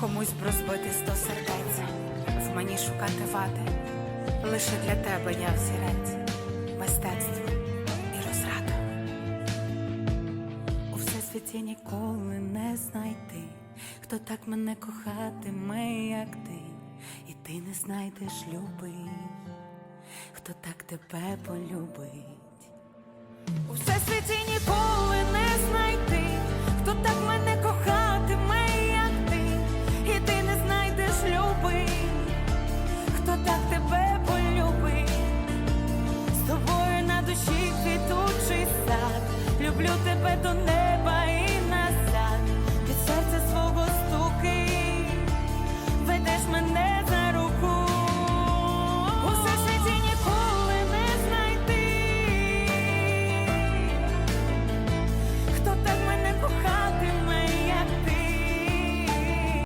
комусь б розбити сто сердець, в мені шукати вади, лише для тебе я взірець, мистецтво і розрада. У всесвіті ніколи не знайти, хто так мене кохатиме, як ти, і ти не знайдеш любий, хто так тебе полюбить. У всесвіті